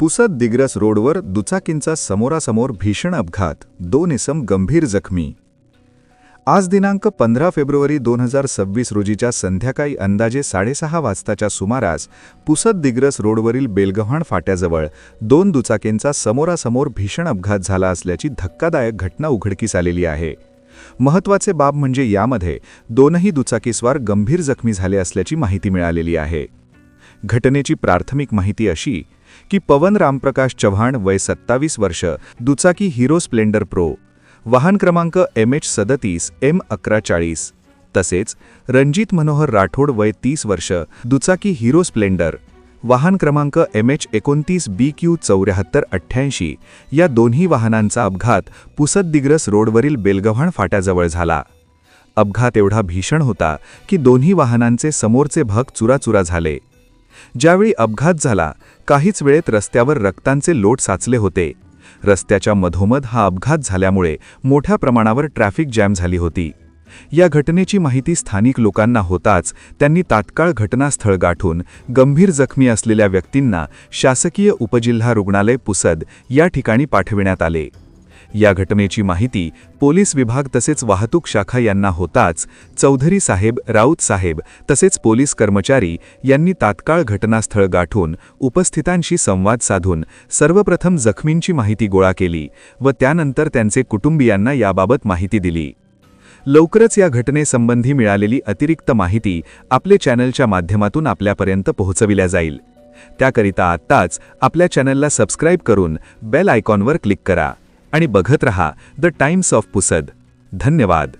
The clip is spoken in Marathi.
पुसद दिग्रस रोडवर दुचाकींचा समोरासमोर भीषण अपघात दोन इसम गंभीर जखमी. आज दिनांक पंधरा फेब्रुवारी दोन हजार सव्वीस रोजीच्या संध्याकाळी अंदाजे साडेसहा वाजताच्या सुमारास पुसद दिग्रस रोडवरील बेलगव्हाण फाट्याजवळ दोन दुचाकींचा समोरासमोर भीषण अपघात झाला असल्याची धक्कादायक घटना उघडकीस आलेली आहे. महत्त्वाचे बाब म्हणजे यामध्ये दोनही दुचाकीस्वार गंभीर जखमी झाले असल्याची माहिती मिळालेली आहे. घटनेची प्राथमिक माहिती अशी की पवन रामप्रकाश चव्हाण वय सत्तावीस वर्ष दुचाकी हिरो स्प्लेंडर प्रो. वाहन क्रमांक एम एच सदतीस एम अकरा चाळीस. तसेच रणजित मनोहर राठोड वय तीस वर्ष दुचाकी हिरो स्प्लेंडर. वाहन क्रमांक एम एच एकोणतीस बी क्यू चौऱ्याहत्तर अठ्ठ्याऐंशी. या दोन्ही वाहनांचा अपघात पुसद दिग्रस रोडवरील बेलगव्हाण फाट्याजवळ झाला. अपघात एवढा भीषण होता की दोन्ही वाहनांचे समोरचे भाग चुराचुरा झाले. ज्यावेळी अपघात झाला काहीच वेळेत रस्त्यावर रक्तांचे लोट साचले होते. रस्त्याच्या मधोमध हा अपघात झाल्यामुळे मोठ्या प्रमाणावर ट्रॅफिक जॅम झाली होती. या घटनेची माहिती स्थानिक लोकांना होताच त्यांनी तात्काळ घटनास्थळ गाठून गंभीर जखमी असलेल्या व्यक्तींना शासकीय उपजिल्हा रुग्णालय पुसद या ठिकाणी पाठविण्यात आले. या घटनेची माहिती पोलीस विभाग तसेच वाहतूक शाखा यांना होताच चौधरी साहेब राऊत साहेब तसेच पोलीस कर्मचारी यांनी तात्काळ घटनास्थळ गाठून उपस्थितांशी संवाद साधून सर्वप्रथम जखमींची माहिती गोळा केली व त्यानंतर त्यांचे कुटुंबियांना याबाबत माहिती दिली. लवकरच या घटनेसंबंधी मिळालेली अतिरिक्त माहिती आपले चॅनलच्या माध्यमातून आपल्यापर्यंत पोहोचविल्या जाईल. त्याकरिता आत्ताच आपल्या चॅनलला सबस्क्राईब करून बेल आयकॉनवर क्लिक करा. आणि बघत रहा द टाइम्स ऑफ पुसद. धन्यवाद.